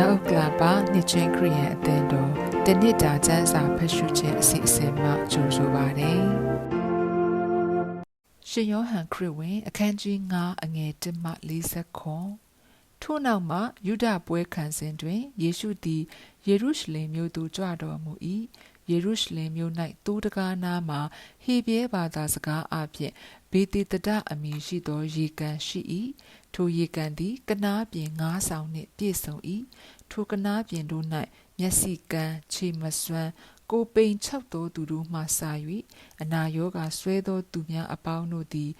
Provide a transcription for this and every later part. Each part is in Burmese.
မြောက်ဥက္ကလာပါနှစ်ချင်းခရီးယန်အသင်းတော်တနစ်တာကျမ်းစာဖတ်ရှုခြင်းအစီအစဉ်မှကြိုဆိုပါရစေ။ရှင်ယောဟန်ခရစ်ဝင် အခန်းကြီး9အငယ်1မှ40ခွန်ထို့နောက်မှယူဒပွဲခံစဉ်တွင်ယေရှုသည်ယေရုရှလင်မြို့သို့ကြွတော်မူ၏ယေရုရှလင်မြို့၌တိုးတကားနားမှာဟေပြဲဘာသာစကားအပြင်ဘေတိတဒအမည်ရှိသော ရေကန်ရှိ၏ထိုရေကန်သည်ကနားပြင်ငါးဆောင်နှင့်ပြည့်စုံ၏ ထိုကနားပြင်တို့၌မျက်စိကန်းခြေမစွမ်းကိုပိန်၆သောသူတို့မှစာ၍အနာရောဂါဆွဲသောသူများအပေါင်းတို့သည်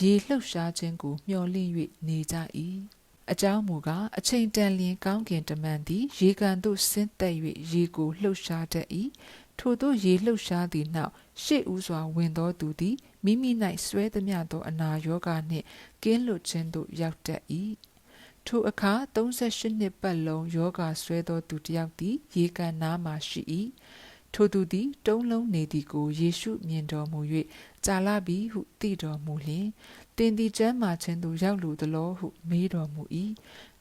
ရေလှုပ်ရှားခြင်းကိုမျှော်လင့်၍နေကြ၏အကြောင်းမူကားအချိန်တန်လျင်ကောင်းကင်တမန်သည် ရေကန်သို့ဆင်းသက်၍ရေကိုလှုပ်ရှားတတ်၏ထို့သောရေလှုပ်ရှားသည့်နောက်ရှေ့ဦးစွာဝင်သောသူသည်မိမိ၌ဆွဲသမျှသောအနာရောဂါနှင့်ကင်းလွတ်ခြင်းသို့ရောက်တတ်၏ ထိုအခါ38နှစ်ပတ်လုံးယောဂဆွဲသောသူတစ်ယောက်သည် ရေကန်နားမှရှိ၏ထိုသူသည် တုံးလုံးနေသည်ကိုယေရှုမြင်တော်မူ၍ကြာလာပြီဟုသိတော်မူလျင်တင်သည်ကျမ်းမာခြင်းသို့ရောက်လိုသလောဟု မေးတော်မူ၏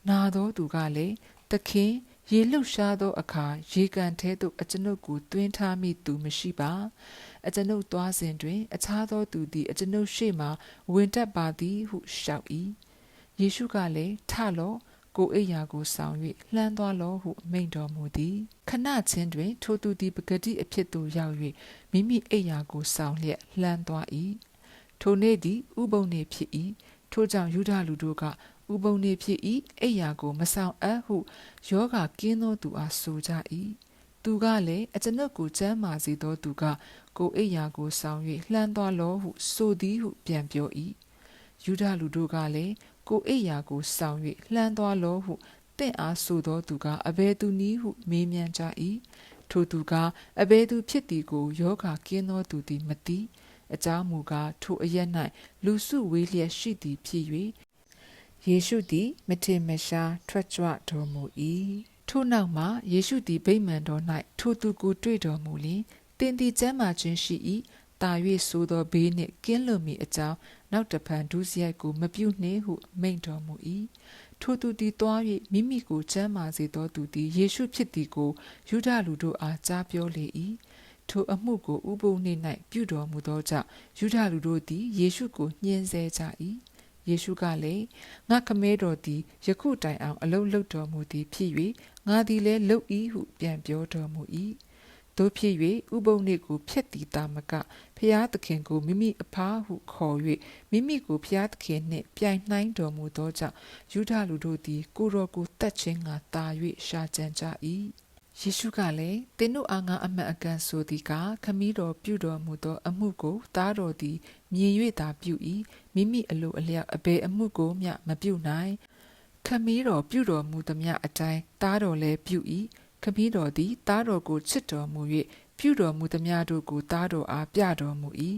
နာသောသူကလည်းသခင်ရေလှုပ်ရှားသောအခါရေကန်ထဲသို့အကျွန်ုပ်ကိုတွင်းထားမိသူမရှိပါအကျွန်ုပ်သွားစဉ်တွင် အခြားသောသူသည်အကျွန်ုပ်ရှေ့မှဝင်တက်ပါသည်ဟုလျှောက်၏ ယေရှုကလည်းထလော့ကိုအိယာကိုဆောင်၍လှမ်းသွားလောဟုမိန့်တော်မူသည်ခဏချင်းတွင် ထိုသူသည်ပဂတိအဖြစ်သို့ရောက်၍မိမိအိယာကိုဆောင်လျက်လှမ်းသွား၏ထိုနေ့သည်ဥပုံနေဖြစ်၏ထိုကြောင့်ယူဒလူတို့ကဥပုံနေဖြစ်၏အိယာကိုမဆောင်အပ်ဟုယောဂကင်းသောသူအားဆိုကြ၏သူကလည်းအကျွန်ုပ်ကိုကျမ်းမာစေသောသူကကိုအိယာကိုဆောင်၍လှမ်းသွားလောဟုဆိုသည်ဟုပြန်ပြော၏ယူဒလူတို့ကလည်း ကိုအိယာကိုဆောင်၍လှမ်းသွားလောဟုတင့်အားဆိုသောသူကအဘယ်သူနည်းဟုမေးမြန်းကြ၏ထိုသူကအဘယ်သူဖြစ်သည်ကိုယောဂကင်းသောသူသည်မသိအကြောင်းမူကားထိုအရက်၌လူစုဝေးလျက်ရှိသည်ဖြစ်၍ယေရှုသည်မထင်မရှားထွက်ကြွတော်မူ၏ထို့နောက်မှာယေရှုသည်ဗိမာန်တော်၌ထိုသူကိုတွေ့တော်မူလျှင်တင်သည်ကျမ်းမာခြင်းရှိ၏တာ၍ဆိုသောဘေးနှင့်ကင်းလွတ်မိအကြောင်း နောက်တဖန်ဒုစရိုက်ကိုမပြုနှင့်ဟုမိန့်တော်မူ၏ထိုသူသည်သွား၍မိမိကိုကျမ်းမာစေသောသူသည်ယေရှုဖြစ်သည်ကိုယူဒလူတို့အားကြားပြောလေ၏ထိုအမှုကိုဥပုံနေ့၌ပြုတော်မူသောကြောင့်ယူဒလူတို့သည်ယေရှုကိုညှင်းဆဲကြ၏ယေရှုကလည်းငါခမဲတော်သည်ယခုတိုင်အောင်အလုလုတော်မူသည်ဖြစ်၍ငါသည်လည်းလု၏ဟုပြန်ပြောတော်မူ၏ တို့ဖြစ်၍ဥပုံနေ့ကိုဖျက်တီတာမကဖျားသခင်ကိုမိမိအဖားဟုခေါ်၍မိမိကိုဖျားသခင်နှင့်ပြိုင်နှိုင်းတော်မူသောကြောင့်ယူဒလူတို့သည်ကိုတော်ကိုတတ်ခြင်းငါတာ၍ရှာကြံကြ၏ယေရှုကလည်းသင်တို့အားငါအမှန်အကန်ဆိုသည်ကခမည်းတော်ပြုတော်မူသော အမှုကိုသားတော်သည်မြင်၍သာပြု၏မိမိအလိုအလျောက်အဘယ်အမှုကိုမျှမပြုနိုင်ခမည်းတော်ပြုတော်မူသမျှအတိုင်းသားတော်လည်းပြု၏ ခမည်းတော်သည်သားတော်ကိုချစ်တော်မူ၍ပြုတော်မူသမျှတို့ကိုသားတော်အားပြတော်မူ၏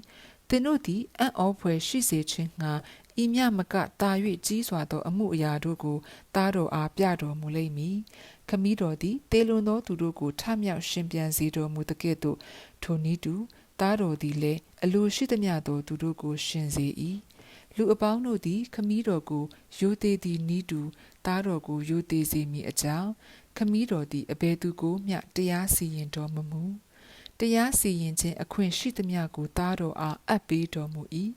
သင်တို့သည်အံ့ဩဖွယ်ရှိစေခြင်းငှာဤမြမကတာ၍ကြီးစွာသော အမှုအရာတို့ကိုသားတော်အားပြတော်မူလိမ့်မည်ခမည်းတော်သည်တေလွန်သောသူတို့ကိုထမြောက်ရှင်ပြန်စေတော်မူသကဲ့သို့ထိုနည်းတူသားတော်သည်လည်းအလိုရှိသမျှသောသူတို့ကိုရှင်စေ၏လူအပေါင်းတို့သည်ခမည်းတော်ကိုယိုသေးသည်နီးတူသားတော်ကိုယိုသေးစေမည်အကြောင်း ခမည်းတော်သည်အဘယ်သူကိုမျှတရားစီရင်တော်မမူတရားစီရင်ခြင်းအခွင့်ရှိသမျှကိုသားတော်အားအပ်ပေးတော်မူ၏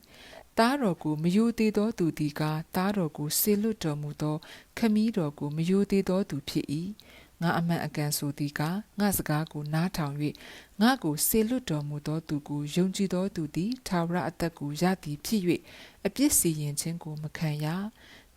သားတော်ကိုမယိုသေးသောသူသည်ကသားတော်ကိုဆေလွတ်တော်မူသော ခမည်းတော်ကိုမယိုသေးသောသူဖြစ်၏ငါအမှန်အကန်ဆိုသည်ကငါစကားကိုနားထောင်၍ငါကိုဆေလွတ်တော်မူသောသူကိုယုံကြည်သောသူသည်သာဝရအသက်ကိုရသည်ဖြစ်၍အပြစ်စီရင်ခြင်းကိုမခံရ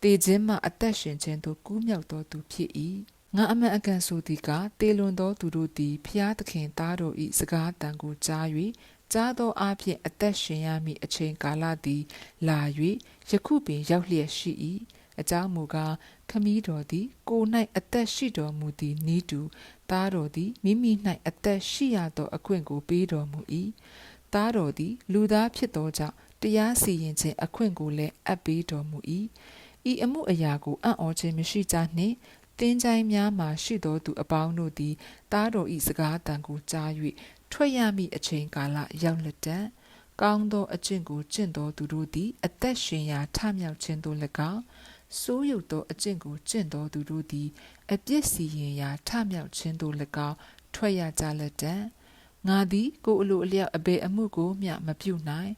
တေခြင်းမှအသက်ရှင်ခြင်းသို့ကူးမြောက်သောသူဖြစ်၏ ငါအမှန်အကန်ဆိုသည်ကတေလွန်သောသူတို့သည်ဖျားသခင်သားတော်၏စကားတန်ကိုကြား၍ကြားသောအဖြစ်အသက်ရှင်ရမည့်အချိန်ကာလသည် လာ၍ယခုပင်ရောက်လျက်ရှိ၏အကြောင်းမူကားခမည်းတော်သည် ကို၌အသက်ရှိတော်မူသည်နီးတူသားတော်သည်မိမိ၌အသက်ရှိရသောအခွင့်ကိုပေးတော်မူ၏သားတော်သည် လူသားဖြစ်သောကြောင့်တရားစီရင်ခြင်းအခွင့်ကိုလည်းအပ်ပေးတော်မူ၏ဤအမှုအရာကိုအံ့ဩခြင်းမရှိကြနှင့် တင်းချိုင်းများမှရှိသောသူအပေါင်းတို့သည်သားတော်ဤစကားတန်ကိုကြား၍ထွက်ရမည့်အချိန်ကာလရောက်လက်တံကောင်းသောအကျင့်ကိုကျင့်သောသူတို့သည် အသက်ရှင်ရာထမြောက်ခြင်းသို့၎င်းစိုးရုပ်သောအကျင့်ကိုကျင့်တော်သူတို့သည် အပြစ်စီရင်ရာထမြောက်ခြင်းသို့၎င်းထွက်ရကြလက်တံငါသည်ကိုယ်အလိုအလျောက်အဘယ်အမှုကိုမျှမပြုနိုင်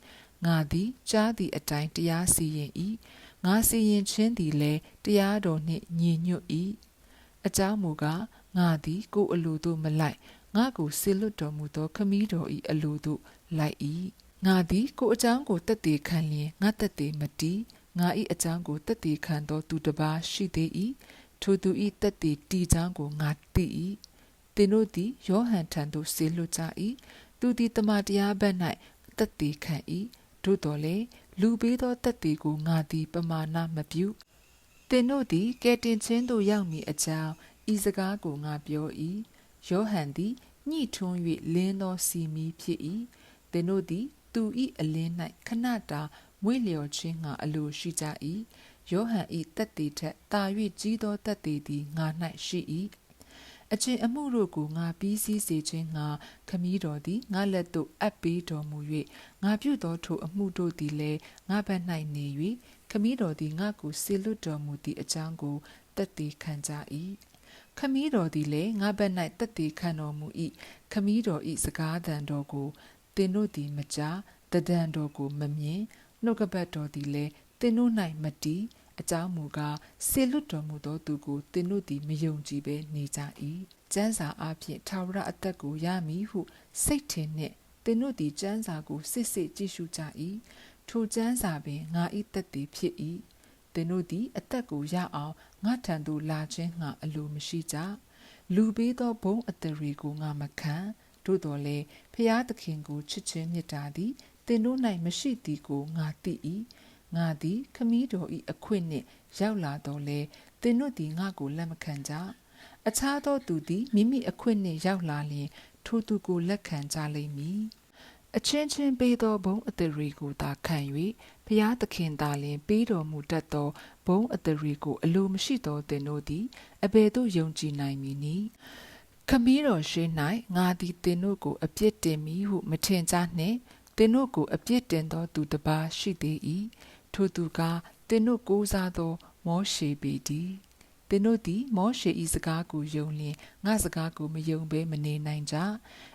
ငါသည်ကြားသည့်အတိုင်းတရားစီရင်၏ ငါစီရင်ခြင်းသည်လည်းတရားတော်နှင့်ညီညွတ်၏အကြောင်းမူကားငါသည်ကိုယ်အလိုသို့မလိုက်ငါကိုဆေလွတ်တော်မူသောခမည်းတော်၏အလိုသို့လိုက်၏ငါသည်ကိုယ်အကြောင်းကိုတက်တည်ခံလျင်ငါတက်တည်မတည်ငါ၏အကြောင်းကိုတက်တည်ခံသောသူတစ်ပါးရှိသေး၏ထိုသူ၏တက်တည်တည်ကြောင်းကိုငါသိ၏သင်တို့သည်ယောဟန်ထံသို့ဆေလွတ်ကြ၏သူသည်တမန်တရားဘက်၌တက်တည်ခံ၏တို့တော်လေ လူပေးသောတက်တည်ကိုငါသည်ပမာဏမပြုသင်တို့သည်ကဲတင်ချင်းသို့ရောက်မည်အကြောင်းဤစကားကိုငါပြော၏ယောဟန်သည်ညှိထွန်း၍လင်းသောစီမီဖြစ်၏သင်တို့သည် သူ၏အလင်း၌ခဏတာမွေ့လျော်ခြင်းငါအလိုရှိကြ၏ယောဟန်၏တက်တည်ထက်တာ၍ကြီးသောတက်တည်သည်ငါ၌ရှိ၏ အချင်းအမှုတို့ကိုငါပြီးစည်းစေခြင်းငါခမည်းတော်သည်ငါလက်သို့အပ်ပေးတော်မူ၍ငါပြုသောထိုအမှုတို့သည်လည်းငါဘက်၌နေ၍ခမည်းတော်သည်ငါကိုဆေလွတ်တော်မူသည့်အကြောင်းကိုတက်တည်ခံကြ၏ခမည်းတော်သည်လည်းငါဘက်၌တက်တည်ခံတော်မူ၏ခမည်းတော်၏စကားသံတော်ကိုသင်တို့သည်မကြားတဒံတော်ကိုမမြင်နှုတ်ကပတ်တော်သည်လည်းသင်တို့၌မတည် အကြောင်းမူကားဆေလွတ်တော်မူသောသူကိုသင်တို့သည်မယုံကြည်ဘဲနေကြ၏ကျမ်းစာအဖြစ်ထာဝရအသက်ကိုရမည်ဟုစိတ်ထင်နှင့်သင်တို့သည်ကျမ်းစာကိုစစ်စစ်ကြည့်ရှုကြ၏ထိုကျမ်းစာပင်ငါ၏တက်တည်ဖြစ်၏သင်တို့သည်အသက်ကိုရအောင်ငါထံသို့လာခြင်းငါအလိုမရှိကြလူပေးသောဘုံအတရီကိုငါမခံတို့တော်လေဖျားသခင်ကိုချစ်ခြင်းမြတ်တာသည်သင်တို့၌မရှိသည်ကိုငါသိ၏ ငါသည်ခမည်းတော်၏အခွင့်နှင့်ရောက်လာတော်လဲသင်တို့သည်ငါကိုလက်မခံကြအခြားသောသူသည်မိမိအခွင့်နှင့်ရောက်လာလျင်ထိုသူကိုလက်ခံကြလိမ့်မည်အချင်းချင်းပေးသောဘုံအတရီကိုသာခံ၍ဖျားသခင်သာလျှင်ပေးတော်မူတတ်သောဘုံအတရီကိုအလိုမရှိသောသင်တို့သည်အဘယ်သို့ယုံကြည်နိုင်မည်နည်းခမည်းတော်ရှိ၌ငါသည်သင်တို့ကိုအပြစ်တင်မည်ဟုမထင်ကြနှင့်သင်တို့ကိုအပြစ်တင်သောသူတစ်ပါးရှိသေး၏ ထိုသူကသင်တို့ကိုးစားသော မောရှေပေတည်းသင်တို့သည်မောရှေ၏စကားကိုယုံလျင်ငါစကားကိုမယုံဘဲမနေနိုင်ကြ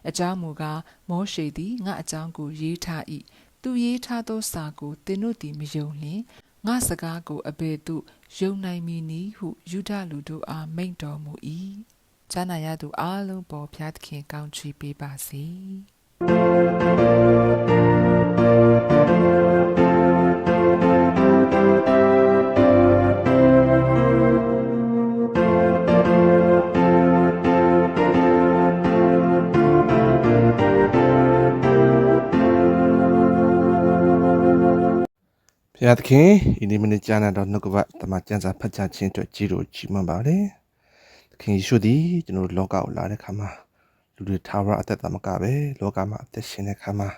အကြောင်းမူကားမောရှေသည်ငါအကြောင်းကိုရေးထား၏သူရေးထားသောစာကိုသင်တို့သည်မယုံလျင်ငါစကားကိုအဘယ်သို့ယုံနိုင်မည်နည်းဟုယူဒလူတို့အားမိန့်တော်မူ၏ဈာနာရသူအလုံးပေါ်ဖျားသခင်ကောင်းချီးပေးပါစေ ရားသခင်ဤနေ့မနေ့ကြားနာတော်နှုတ်ကပတ်တမန်ကျမ်းစာဖတ်ကြားခြင်းအတွက်ကြီးတော်ကြီးမားပါတယ်။သခင်ယေရှုသည်ကျွန်တော်တို့လောကကိုလာတဲ့ခါမှာလူတွေထာဝရအသက်သမကပဲလောကမှာအသက်ရှင်တဲ့ခါမှာ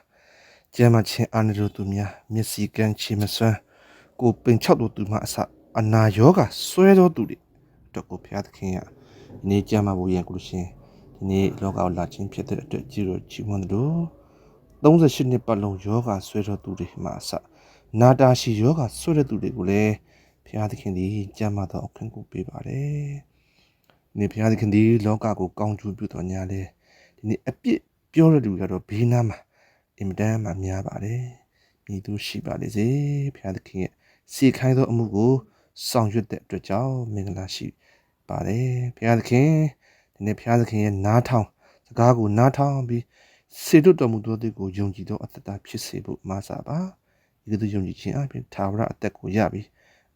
ကျမ်းမာခြင်းအာဏာတော်သူများမျက်စိကန်းချေမစွမ်းကိုပင်ချောက်တော်သူမှအစအနာယောဂဆွဲတော်သူတွေအတွက်ကိုဘုရားသခင်ကဒီနေ့ကျမ်းမာဖို့ရန်ကိုရှင်ဒီနေ့လောကကိုလာခြင်းဖြစ်တဲ့အတွက်ကြီးတော်ကြီးမားတော်38နှစ်ပတ်လုံးယောဂဆွဲတော်သူတွေမှအစ နာတာရှိယောဂဆွတဲ့သူတွေကိုလည်းဘုရားသခင်သည်ကြမ်းမသောအခွင့်ကိုပေးပါတယ်။ဒီနေ့ဘုရားသခင်သည်လောကကိုကောင်းကျိုးပြုတော်ညာလေဒီနေ့အပြစ်ပြောတဲ့လူကတော့ဘေးနားမှာအင်မတန်မှများပါတယ်။မြည်သူရှိပါလေစေဘုရားသခင်ရဲ့စီခိုင်းသောအမှုကိုဆောင်ရွက်တဲ့အတွက်ကြောင့်မင်္ဂလာရှိပါတယ်ဘုရားသခင်ဒီနေ့ဘုရားသခင်ရဲ့နားထောင်စကားကိုနားထောင်ပြီးစေလွတ်တော်မူသောသူကိုယုံကြည်သောအသက်တာဖြစ်စေဖို့မာစာပါ။ ဒီလိုယုံကြည်ခြင်းအပြင်သာဝရအသက်ကိုရပြီး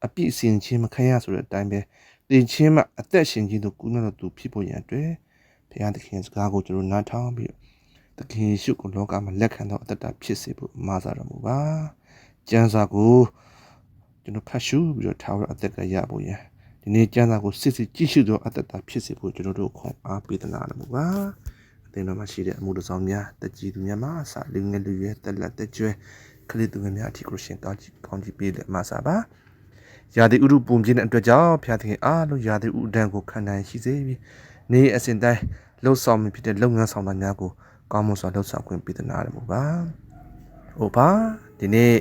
အပြည့်စင်ခြင်းမခံရဆိုတဲ့အတိုင်းပဲတင်ချင်းမှအသက်ရှင်ခြင်းတို့ကုသတော်သူဖြစ်ဖို့ရန်အတွက်ဘုရားသခင်စကားကိုကျွန်တော်နားထောင်ပြီးသခင်ယေရှုကိုလောကမှာလက်ခံသောအသက်တာဖြစ်စေဖို့မာစာတော်မူပါကျမ်းစာကိုကျွန်တော်ဖတ်ရှုပြီးတော့သာဝရအသက်ကရဖို့ရန်ဒီနေ့ကျမ်းစာကိုစစ်စစ်ကြည့်ရှုသောအသက်တာဖြစ်စေဖို့ကျွန်တော်တို့ခွန်အားပေးသနာတော်မူပါအသင်တော်မှာရှိတဲ့အမှုတော်ဆောင်များတကြီးသူများမှာအစာလူငယ်လူရွယ်တက်လက်တက်ကျွဲ ကလေးသူငယ်များအထီကိုရှင်ကောင်းကြီးကောင်းကြီးပေးလက်မဆာပါရာသီဥတုပုံပြင်းတဲ့အတွက်ကြောင့်ဖျားသခင်အားလုံးရာသီဥတုဒဏ်ကိုခံနိုင်ရှိစေပြီးနေအစဉ်တိုင်းလှုပ်ဆောင်မှုဖြစ်တဲ့လုပ်ငန်းဆောင်တာများကိုကောင်းမွန်စွာလှုပ်ဆောင်ခွင့်ပေးသနာရမှုပါ။ဟုတ်ပါဒီနေ့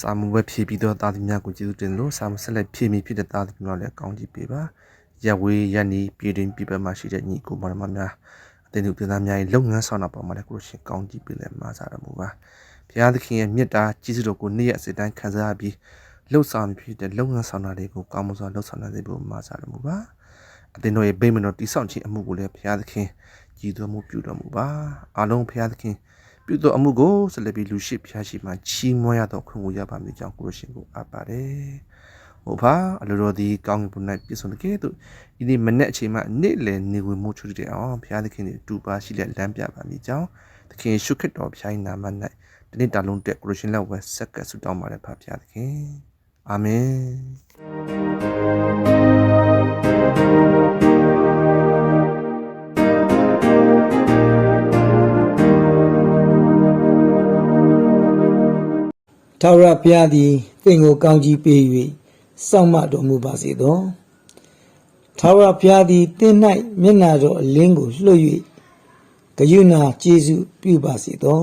စာမှုပဲဖြည့်ပြီးတော့တာသမီများကိုကျေးဇူးတင်လို့စာမှုဆက်လက်ဖြည့်မိဖြစ်တဲ့တာသမီများလည်းကောင်းကြည့်ပေးပါရက်ဝေးရက်နီပြည်တွင်ပြည်ပမှာရှိတဲ့ညီကိုမောင်နှမများအသင်းသူတင်သားများရဲ့လုပ်ငန်းဆောင်တာပေါ်မှာလည်းကိုလိုရှင်ကောင်းကြည့်ပေးလဲမှာစားရမှုပါ ဘုရားသခင်ရဲ့မြတ်တာကျေးဇူးတော်ကိုနေ့ရက်အစီတိုင်းခံစားပြီးလှုပ်ဆောင်ဖြစ်တဲ့လုပ်ငန်းဆောင်တာတွေကိုကောင်းမွန်စွာလှုပ်ဆောင်နိုင်စေဖို့မှာစားရမှုပါအသင်းတော်ရဲ့ဗိမ္မာန်တော်တိဆောက်ခြင်းအမှုကိုလည်းဘုရားသခင်ကြည်တော်မူပြုတော်မူပါအားလုံးဘုရားသခင်ပြုသောအမှုကိုဆက်လက်ပြီးလူရှိဖျားရှိမှချီးမွမ်းရသောခွင့်ကိုရပါမည်ကြောင်းကိုရရှင်ကိုအပ်ပါတယ်။ဟုတ်ပါအလိုတော်ဒီကောင်းကင်ဘုံ၌ပြည့်စုံတဲ့ကဲ့သို့ဒီနေ့မနေ့အချိန်မှနေ့လည်နေဝင်မှုချွတ်တဲ့အောင်ဘုရားသခင်အတူပါရှိလက်လမ်းပြပါမည်ကြောင်းသခင်ရှုခတ်တော်ဘုရား၏နာမ၌ ဒီနေ့တာလုံးတက်ကိုရရှင်လက်ဝဲဆက်ကဆုတောင်းပါတယ်ဖဘုရားသခင်အာမင်ထာဝရဘုရားသည်သင်ကိုကောင်းကြီးပေး၍စောင့်မတော်မူပါစေသောထာဝရဘုရားသည်သင်၌မျက်နာတော်အလင်းကိုလွှတ်၍ဂယုဏကျေးဇူးပြုပါစေသော